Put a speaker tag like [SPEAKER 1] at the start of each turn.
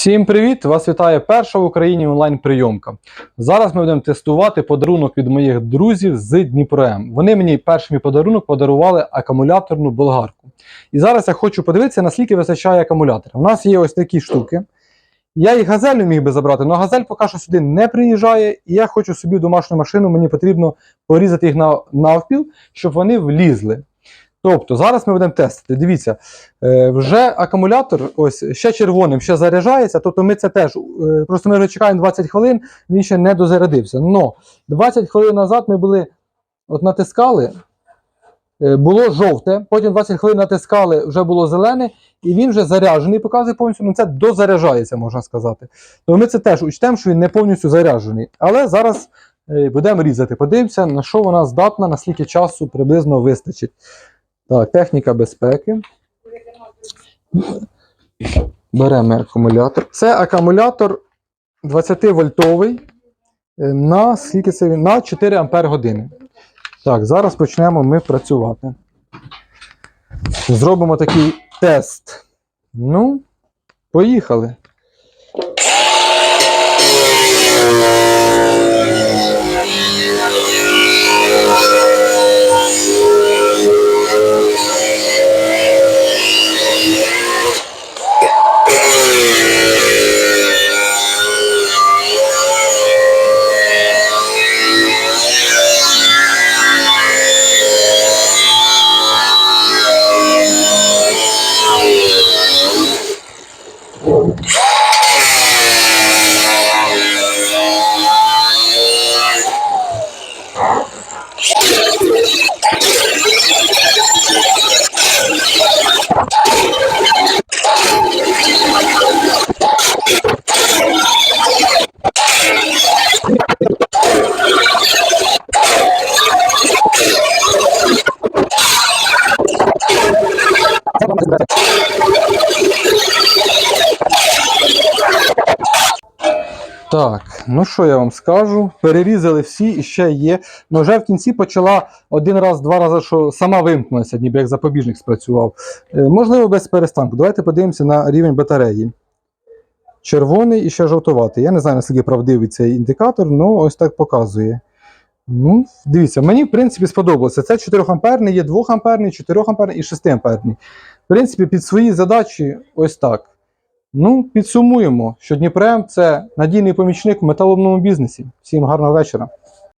[SPEAKER 1] Всім привіт! Вас вітає перша в Україні онлайн-прийомка. Зараз ми будемо тестувати подарунок від моїх друзів з Дніпром. Вони мені перший мій подарунок подарували акумуляторну болгарку. І зараз я хочу подивитися, наскільки вистачає акумулятора. У нас є ось такі штуки. Я і газель міг би забрати, але газель поки що сюди не приїжджає, і я хочу собі домашню машину, мені потрібно порізати їх на, навпіл, щоб вони влізли. Тобто зараз ми будемо тестити. Дивіться, е, вже акумулятор ось ще червоним, ще заряджається. Тобто ми це теж е, просто ми вже чекаємо 20 хвилин, він ще не дозарядився. Но 20 хвилин назад ми були от натискали, е, було жовте, потім 20 хвилин натискали, вже було зелене, і він вже заряджений, показує повністю. Ну це дозаряджається, можна сказати. То ми це теж учтемо, що він не повністю заряджений. Але зараз будемо різати. Подивимося, на що вона здатна, наскільки часу приблизно вистачить. Так, техніка безпеки. Беремо акумулятор. Це акумулятор 20 вольтовий на скільки це він? На 4 ампер години. Так, зараз почнемо ми працювати. Зробимо такий тест. Ну, поїхали. Так, ну що я вам скажу? Перерізали всі і ще є. Ну вже в кінці почала один раз, два рази, що сама вимкнулася, ніби як запобіжник спрацював. Е, можливо, без перестанку. Давайте подивимося на рівень батареї. Червоний і ще жовтуватий. Я не знаю, наскільки правдивий цей індикатор, але ось так показує. Ну, дивіться, мені в принципі сподобалося. Це 4 амперний, є 2 амперний, 4 амперний і 6 амперний. В принципі, під свої задачі ось так. Ну, підсумуємо, що Дніпрем це надійний помічник в металомному бізнесі. Всім гарного вечора.